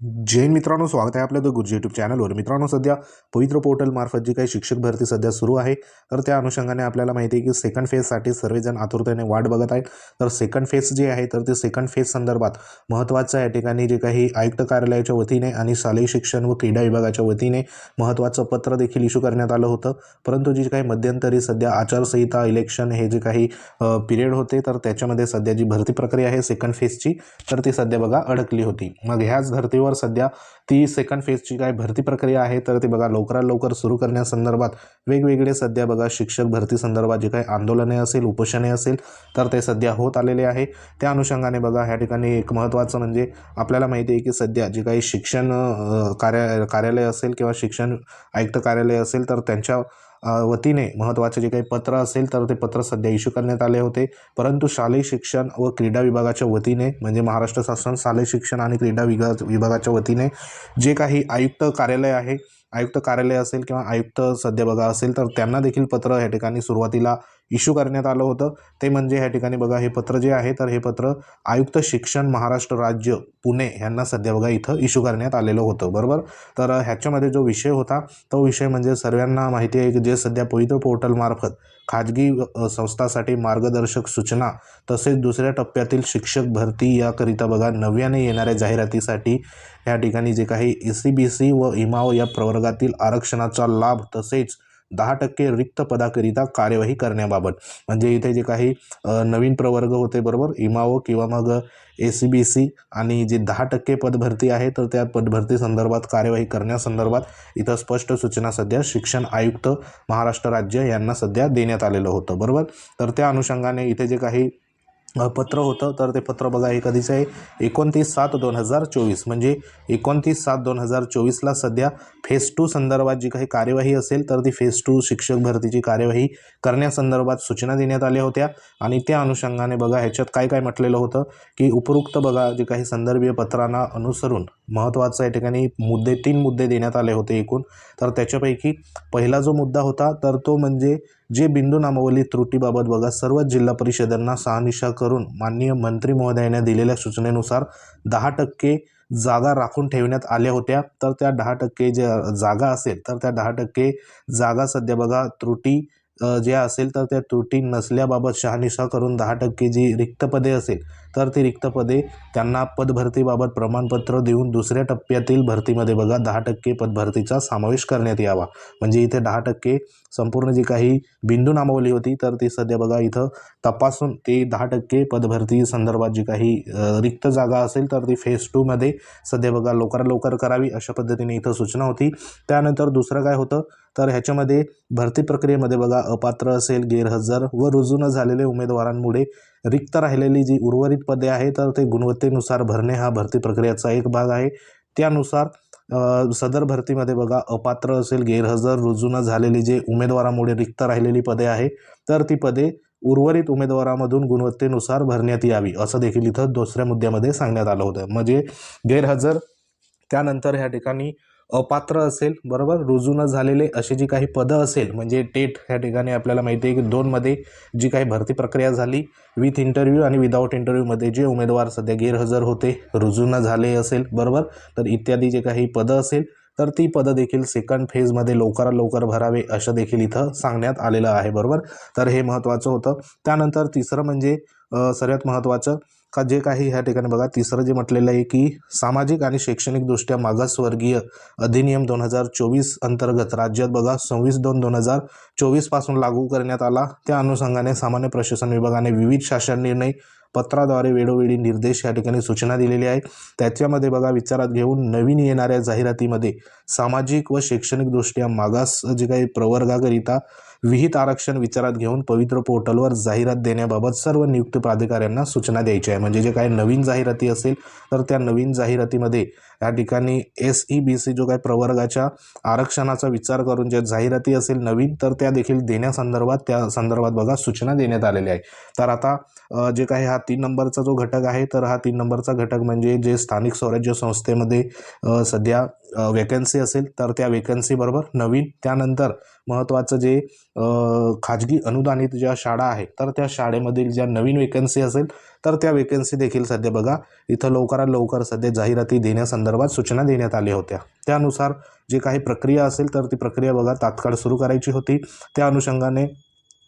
जैन मित्रांनो स्वागत आहे आपल्या द गुरुजी यूट्यूब चॅनलवर मित्रांनो सध्या पवित्र पोर्टलमार्फत जी काही शिक्षक भरती सध्या सुरू आहे तर त्या अनुषंगाने आपल्याला माहिती आहे की सेकंड फेजसाठी सर्वजण आतुरतेने वाट बघत आहेत. तर सेकंड फेज जे आहे तर ते सेकंड फेज संदर्भात महत्त्वाचं या ठिकाणी जे काही आयुक्त कार्यालयाच्या वतीने आणि शालेय शिक्षण व क्रीडा विभागाच्या वतीने महत्त्वाचं पत्र देखील इश्यू करण्यात आलं होतं. परंतु जी काही मध्यंतरी सध्या आचारसंहिता इलेक्शन हे जे काही पिरियड होते तर त्याच्यामध्ये सध्या जी भरती प्रक्रिया आहे सेकंड फेजची तर ती सध्या बघा अडकली होती. मग ह्याच धर्तीवर सध्या ती सेकंड फेजची काय भरती प्रक्रिया आहे तर ती बघा लवकरात लवकर सुरू करण्यासंदर्भात वेगवेगळे सध्या बघा शिक्षक भरती संदर्भात जे काही आंदोलने असेल उपोषणे असेल तर ते सध्या होत आलेले आहे. त्या अनुषंगाने बघा ह्या ठिकाणी एक महत्त्वाचं म्हणजे आपल्याला माहिती आहे की सध्या जे काही शिक्षण कार्या कार्यालय असेल किंवा शिक्षण आयुक्त कार्यालय असेल तर त्यांच्या वतीने महत्त्वाचे जे काही पत्र असेल तर ते पत्र सध्या इश्यू करण्यात आले होते. परंतु शालेय शिक्षण व क्रीडा विभागाच्या वतीने म्हणजे महाराष्ट्र शासन शालेय शिक्षण आणि क्रीडा विभाग विभागाच्या वतीने जे काही आयुक्त कार्यालय आहे आयुक्त कार्यालय असेल किंवा आयुक्त सध्या बघा असेल तर त्यांना देखील पत्र ह्या ठिकाणी सुरुवातीला इश्यू करण्यात आलं होतं. ते म्हणजे ह्या ठिकाणी बघा हे पत्र जे आहे तर हे पत्र आयुक्त शिक्षण महाराष्ट्र राज्य पुणे यांना सध्या बघा इथं इश्यू करण्यात आलेलं होतं. बरोबर? तर ह्याच्यामध्ये जो विषय होता तो विषय म्हणजे सर्वांना माहिती आहे की जे सध्या पवित्र पोर्टलमार्फत खाजगी संस्थासाठी मार्गदर्शक सूचना तसेच दुसऱ्या टप्प्यातील शिक्षक भरती याकरिता बघा नव्याने येणाऱ्या जाहिरातीसाठी या ठिकाणी जे काही ए सी बी सी व इमाओ या प्रवर्गातील आरक्षणाचा लाभ तसेच दहा टक्के रिक्त पदाकरिता कार्यवाही करण्याबाबत. म्हणजे इथे जे काही नवीन प्रवर्ग होते बरोबर इमाओ किंवा मग ए सी बी सी आणि जे दहा टक्के पदभरती आहे तर त्या पदभरती संदर्भात कार्यवाही करण्यासंदर्भात इथं स्पष्ट सूचना सध्या शिक्षण आयुक्त महाराष्ट्र राज्य यांना सध्या देण्यात आलेलं होतं बरोबर? तर त्या अनुषंगाने इथे जे काही पत्र होतं तर ते पत्र बघा हे कधीचं आहे एकोणतीस सात दोन हजार चोवीस. म्हणजे एकोणतीस सात दोन हजार चोवीसला सध्या फेज टू संदर्भात जी काही कार्यवाही असेल तर ती फेज टू शिक्षक भरतीची कार्यवाही करण्यासंदर्भात सूचना देण्यात आल्या होत्या. आणि त्या अनुषंगाने बघा ह्याच्यात काय काय म्हटलेलं होतं की उपरोक्त बघा जे काही संदर्भीय पत्रांना अनुसरून महत्त्वाचं या ठिकाणी मुद्दे तीन मुद्दे देण्यात आले होते एकूण. तर त्याच्यापैकी पहिला जो मुद्दा होता तर तो म्हणजे जे बिंदू नामावली त्रुटीबाबत बघा सर्व जिल्हा परिषदांना सहानिशा करून माननीय मंत्री महोदयाने दिलेल्या सूचनेनुसार दहा टक्के जागा राखून ठेवण्यात आल्या होत्या. तर त्या दहा टक्के ज्या जागा असेल तर त्या दहा टक्के जागा सध्या बघा त्रुटी जे ज्या असेल तर त्या त्रुटी नसल्याबाबत शहानिशा करून दहा टक्के जी रिक्त पदे असेल तर ती रिक्त पदे त्यांना पदभरतीबाबत प्रमाणपत्र देऊन दुसऱ्या टप्प्यातील भरतीमध्ये बघा दहा टक्के पदभरतीचा समावेश करण्यात यावा. म्हणजे इथे दहा टक्के संपूर्ण जी काही बिंदू नामावली होती तर ती सध्या बघा इथं तपासून ती दहा टक्के पदभरती संदर्भात जी काही रिक्त जागा असेल तर ती फेज टूमध्ये सध्या बघा लवकरात लवकर करावी अशा पद्धतीने इथं सूचना होती. त्यानंतर दुसरं काय होतं तर ह्याच्यामध्ये भरती प्रक्रियेमध्ये बघा अपात्र असेल गैरहजर व रुजू न झालेले उमेदवारांमुळे रिक्त राहिलेली जी उर्वरित पदे आहे तर ते गुणवत्तेनुसार भरणे हा भरती प्रक्रियेचा एक भाग आहे. त्यानुसार सदर भरतीमध्ये बघा अपात्र असेल गैरहजर रुजू न झालेली जे उमेदवारामुळे रिक्त राहिलेली पदे आहे तर ती पदे उर्वरित उमेदवारामधून गुणवत्तेनुसार भरण्यात यावी असं देखील इथं दुसऱ्या मुद्द्यामध्ये सांगण्यात आलं होतं. म्हणजे गैरहजर त्यानंतर ह्या ठिकाणी अपात्र असेल बरोबर? रुजू न झालेले असे जी काही पदं असेल म्हणजे टेट ह्या ठिकाणी आपल्याला माहिती आहे की दोनमध्ये जी काही भरती प्रक्रिया झाली विथ इंटरव्ह्यू आणि विदाऊट इंटरव्ह्यूमध्ये जे उमेदवार सध्या गैरहजर होते रुजू न झाले असेल बरोबर? तर इत्यादी जे काही पदं असेल तर ती पदं देखील सेकंड फेजमध्ये लवकरात लवकर भरावे असं देखील इथं सांगण्यात आलेलं आहे बरोबर? तर हे महत्त्वाचं होतं. त्यानंतर तिसरं म्हणजे सर्वात महत्त्वाचं का जे काही ह्या ठिकाणी बघा तिसरं जे म्हटलेलं आहे की सामाजिक आणि शैक्षणिकदृष्ट्या मागासवर्गीय अधिनियम दोन हजार चोवीस अंतर्गत राज्यात बघा सव्वीस दोन दोन हजार चोवीसपासून लागू करण्यात आला. त्या अनुषंगाने सामान्य प्रशासन विभागाने विविध शासन निर्णय पत्राद्वारे वेळोवेळी निर्देश या ठिकाणी सूचना दिलेली आहे त्याच्यामध्ये बघा विचारात घेऊन नवीन येणाऱ्या जाहिरातीमध्ये सामाजिक व शैक्षणिकदृष्ट्या मागास जे काही प्रवर्गाकरिता विहित आरक्षण विचारात घेऊन पवित्र पोर्टलवर जाहिरात देण्याबाबत सर्व नियुक्त प्राधिकाऱ्यांना सूचना द्यायची आहे. म्हणजे जे काही नवीन जाहिराती असेल तर त्या नवीन जाहिरातीमध्ये या ठिकाणी एस ई बी सी जो काही प्रवर्गाच्या आरक्षणाचा विचार करून ज्या जाहिराती असेल नवीन तर त्या देखील देण्यासंदर्भात त्या संदर्भात बघा सूचना देण्यात आलेल्या आहे तर आता जे काही हा तीन नंबरचा जो घटक आहे तर हा तीन नंबरचा घटक म्हणजे जे स्थानिक स्वराज्य संस्थेमध्ये सध्या वेकन्सी असेल तर त्या वेकन्सीबरोबर नवीन त्यानंतर महत्त्वाचं जे खाजगी अनुदानित ज्या शाळा आहे तर त्या शाळेमधील ज्या नवीन वेकन्सी असेल तर त्या वेकन्सी देखील सध्या बघा इथं लवकरात लवकर सध्या जाहिराती देण्यासंदर्भात सूचना देण्यात आल्या होत्या. त्यानुसार जे काही प्रक्रिया असेल तर ती प्रक्रिया बघा तात्काळ सुरू करायची होती. त्या अनुषंगाने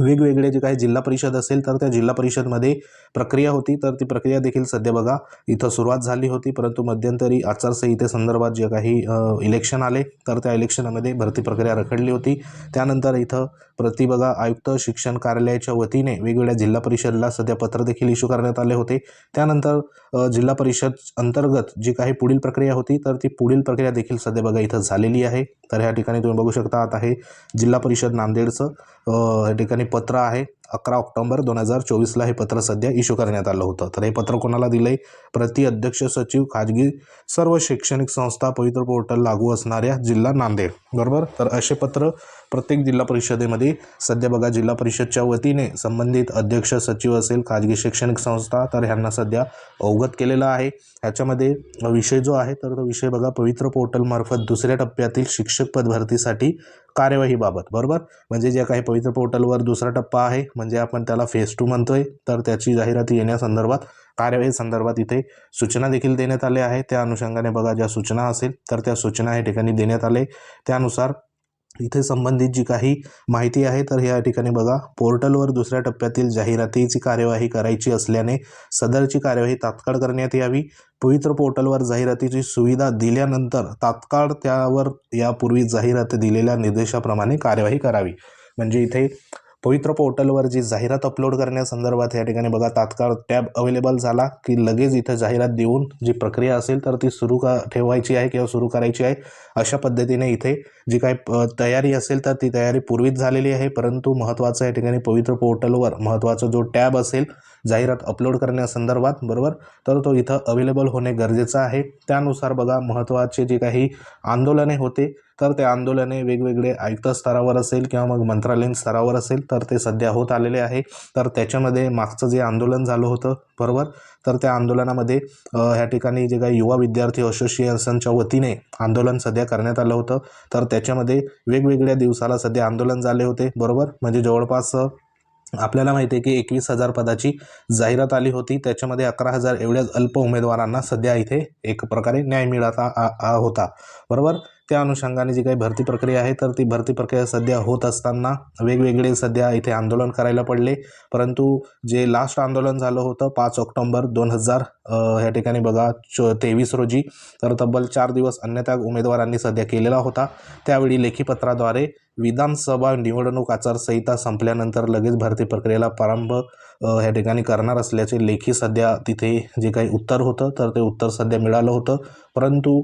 वेगवेगळे जे काही जिल्हा परिषद असेल तर त्या जिल्हा परिषदमध्ये प्रक्रिया होती. तर ती प्रक्रिया देखील सध्या बघा इथं सुरुवात झाली होती. परंतु मध्यंतरी आचारसंहितेसंदर्भात जे काही इलेक्शन आले तर त्या इलेक्शनमध्ये भरती प्रक्रिया रखडली होती. त्यानंतर इथं प्रति बघा आयुक्त शिक्षण कार्यालयाच्या वतीने वेगवेगळ्या जिल्हा परिषदला सध्या पत्र देखील इश्यू करण्यात आले होते. त्यानंतर जिल्हा परिषद अंतर्गत जी काही पुढील प्रक्रिया होती तर ती पुढील प्रक्रिया देखील सध्या बघा इथं झालेली आहे. तर ह्या ठिकाणी तुम्ही बघू शकता आता हे जिल्हा परिषद नांदेडचं या ठिकाणी पत्र आहे. अकरा ऑक्टोबर दोन हजार चोवीसला हे पत्र सध्या इश्यू करण्यात आलं होतं. तर हे पत्र कोणाला दिलंय? प्रति अध्यक्ष सचिव खाजगी सर्व शैक्षणिक संस्था पवित्र पोर्टल लागू असणाऱ्या जिल्हा नांदेड. बरोबर? तर असे पत्र प्रत्येक जिल्हा परिषदेमध्ये सध्या बघा जिल्हा परिषदच्या वतीने संबंधित अध्यक्ष सचिव असेल खाजगी शैक्षणिक संस्था तर ह्यांना सध्या अवगत केलेला आहे. ह्याच्यामध्ये विषय जो आहे तर तो विषय बघा पवित्र पोर्टलमार्फत दुसऱ्या टप्प्यातील शिक्षक पद भरतीसाठी कार्यवाहीबाबत बरोबर? म्हणजे जे काही पवित्र पोर्टलवर दुसरा टप्पा आहे म्हणजे आपण त्याला फेज टू म्हणतोय तर त्याची जाहिराती येण्यासंदर्भात कार्यवाही संदर्भात इथे सूचना देखील देण्यात आल्या आहे त्या अनुषंगाने बघा ज्या सूचना असेल तर त्या सूचना या ठिकाणी देण्यात आले. त्यानुसार इथे संबंधित जी काही माहिती आहे तर या ठिकाणी बघा पोर्टलवर दुसऱ्या टप्प्यातील जाहिरातीची कार्यवाही करायची असल्याने सदरची कार्यवाही तात्काळ करण्यात यावी. पवित्र पोर्टलवर जाहिरातीची सुविधा दिल्यानंतर तात्काळ त्यावर यापूर्वी जाहिरात दिलेल्या निर्देशाप्रमाणे कार्यवाही करावी. म्हणजे इथे पवित्र पोर्टलवर जी जाहिरात अपलोड करण्यासंदर्भात या ठिकाणी बघा तात्काळ टॅब अवेलेबल झाला की लगेच इथं जाहिरात देऊन जी प्रक्रिया असेल तर ती सुरू का ठेवायची आहे किंवा सुरू करायची आहे अशा पद्धतीने इथे जी काही प- तयारी असेल तर ती तयारी पूर्वीच झालेली आहे. परंतु महत्त्वाचं या ठिकाणी पवित्र पोर्टलवर महत्त्वाचा जो टॅब असेल जाहिरात अपलोड करण्यासंदर्भात बरोबर? तर तो इथं अवेलेबल होणे गरजेचं आहे. त्यानुसार बघा महत्त्वाचे जे काही आंदोलने होते तर ते आंदोलने वेगवेगळे आयुक्त स्तरावर असेल किंवा मग मंत्रालयीन स्तरावर असेल तर ते सध्या होत आलेले आहे. तर त्याच्यामध्ये मागचं जे आंदोलन झालं होतं बरोबर? तर त्या आंदोलनामध्ये ह्या ठिकाणी जे काही युवा विद्यार्थी असोसिएशनच्या वतीने आंदोलन सध्या करण्यात आलं होतं. तर त्याच्यामध्ये वेगवेगळ्या दिवसाला सध्या आंदोलन झाले होते बरोबर? म्हणजे जवळपास आपल्याला माहिती आहे की एकवीस हजार पदाची जाहिरात आली होती. त्याच्यामध्ये अकरा हजार एवढ्याच अल्प उमेदवारांना सध्या इथे एक प्रकारे न्याय मिळत आ- होता. बरोबर? त्या अनुषंगाने जी काही भरती प्रक्रिया आहे तर ती भरती प्रक्रिया सध्या होत असताना वेगवेगळे सध्या इथे आंदोलन करायला पडले. परंतु जे लास्ट आंदोलन झालं होतं पाच ऑक्टोंबर दोन हजार ह्या ठिकाणी बघा चो तेवीस रोजी तर तब्बल चार दिवस अन्यथा उमेदवारांनी सध्या केलेला होता. त्यावेळी लेखीपत्राद्वारे विधानसभा निवडणूक आचारसंहिता संपल्यानंतर लगेच भरती प्रक्रियेला प्रारंभ ह्या ठिकाणी करणार असल्याचे लेखी सध्या तिथे जे काही उत्तर होतं तर ते उत्तर सध्या मिळालं होतं. परंतु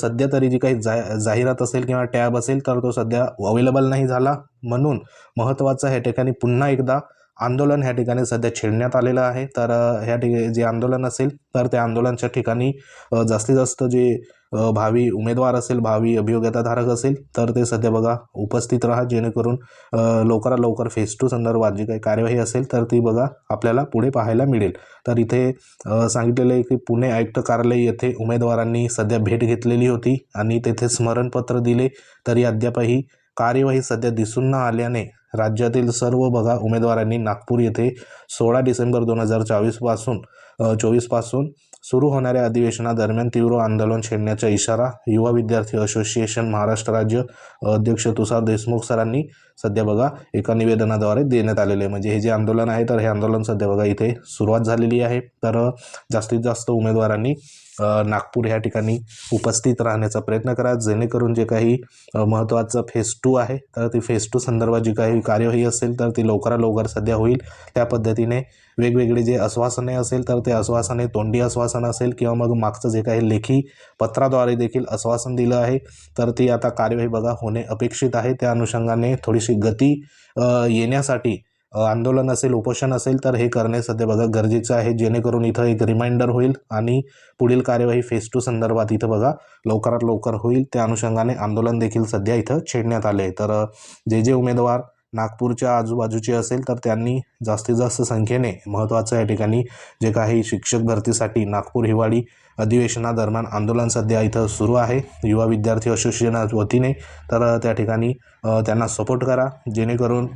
सध्या तरी जी काही जा जाहिरात असेल किंवा टॅब असेल तर तो सध्या अवेलेबल नाही झाला. म्हणून महत्त्वाचं ह्या ठिकाणी पुन्हा एकदा आंदोलन ह्या ठिकाणी सध्या छेडण्यात आलेलं आहे. तर ह्या ठिकाणी जे आंदोलन असेल तर त्या आंदोलनाच्या ठिकाणी जास्तीत जास्त जे भावी उमेदवार असेल भावी अभियोग्यताधारक असेल तर ते सध्या बघा उपस्थित राहा. जेणेकरून लवकरात लवकर फेस टू संदर्भात जी काही कार्यवाही असेल तर ती बघा आपल्याला पुढे पाहायला मिळेल. तर इथे सांगितलेलं आहे की पुणे आयुक्त कार्यालय येथे उमेदवारांनी सध्या भेट घेतलेली होती आणि तेथे स्मरणपत्र दिले तरी अद्यापही कार्यवाही सध्या दिसून न आल्याने राज्यातील सर्व बघा उमेदवारांनी नागपूर येथे सोळा डिसेंबर दोन हजार चोवीसपासून चोवीसपासून सुरू होणाऱ्या अधिवेशनादरम्यान तीव्र आंदोलन छेडण्याचा इशारा युवा विद्यार्थी असोसिएशन महाराष्ट्र राज्य अध्यक्ष तुषार देशमुख सरांनी सध्या बघा एका निवेदनाद्वारे देण्यात आलेले आहे. म्हणजे हे जे आंदोलन आहे तर हे आंदोलन सध्या बघा इथे सुरुवात झालेली आहे. तर जास्तीत जास्त उमेदवारांनी नागपूर ह्या ठिकाणी उपस्थित राहण्याचा प्रयत्न करा. जेणेकरून जे काही महत्त्वाचं फेज टू आहे तर ती फेज टू संदर्भात जी काही कार्यवाही असेल तर ती लवकरात लवकर सध्या होईल. त्या पद्धतीने वेगवेगळे जे आश्वासने असेल तर ते आश्वासने तोंडी आश्वासन असेल किंवा मग मागचं जे काही लेखी पत्राद्वारे देखील आश्वासन दिलं आहे तर ती आता कार्यवाही बघा होणे अपेक्षित आहे. त्या अनुषंगाने थोडीशी गती येण्यासाठी आंदोलन असेल उपोषण असेल तर हे करणे सध्या बघा गरजेचं आहे. जेणेकरून इथं एक रिमाइंडर होईल आणि पुढील कार्यवाही फेज टू संदर्भात इथं बघा लवकरात लवकर होईल. त्या अनुषंगाने आंदोलन देखील सध्या इथं छेडण्यात आले तर जे जे उमेदवार नागपूरच्या आजूबाजूचे असेल तर त्यांनी जास्तीत जास्त संख्येने महत्त्वाचं या ठिकाणी जे काही शिक्षक भरतीसाठी नागपूर हिवाळी अधिवेशनादरम्यान आंदोलन सध्या इथं सुरू आहे. युवा विद्यार्थी असोसिएशन वतीने तर त्या ठिकाणी त्यांना सपोर्ट करा. जेणेकरून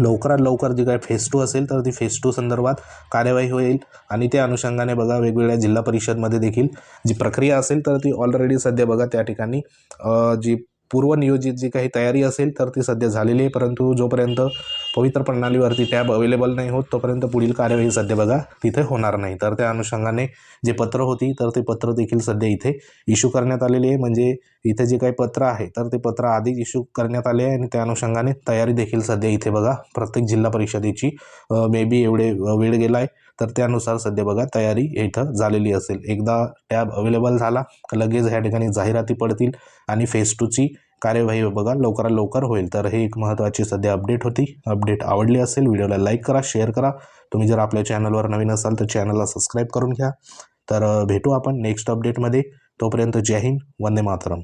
लवकरात लवकर जी काही फेस टू असेल तर ती फेस टू संदर्भात कार्यवाही होईल आणि त्या अनुषंगाने बघा वेगवेगळ्या जिल्हा परिषदमध्ये देखील जी प्रक्रिया असेल तर ती ऑलरेडी सध्या बघा त्या ठिकाणी जी पूर्वनियोजित जी काही तयारी असेल तर ती सध्या झालेली आहे. परंतु जोपर्यंत पवित्र प्रणालीवरती टॅब अवेलेबल नाही होत तोपर्यंत पुढील कार्यवाही सध्या बघा तिथे होणार नाही. तर त्या अनुषंगाने जे पत्र होती तर ते पत्र देखील सध्या इथे इश्यू करण्यात आलेले आहे. म्हणजे इथे जे काही पत्र आहे तर ते पत्र आधीच इश्यू करण्यात आले आहे. आणि त्या अनुषंगाने तयारी देखील सध्या इथे बघा प्रत्येक जिल्हा परिषदेची मे बी एवढे वेळ गेला आहे तर त्यानुसार सध्या बघा तयारी इथं झालेली असेल. एकदा टॅब अवेलेबल झाला लगेच ह्या ठिकाणी जाहिराती पडतील आणि फेस टूची कार्यवाही बघा लवकरात लवकर होईल. तर हे एक महत्त्वाची सध्या अपडेट होती. अपडेट आवडली असेल व्हिडिओला लाईक करा शेअर करा. तुम्ही जर आपल्या चॅनलवर नवीन असाल तर चॅनलला सबस्क्राईब करून घ्या. तर भेटू आपण नेक्स्ट अपडेटमध्ये तोपर्यंत जय हिंद वंदे मातरम.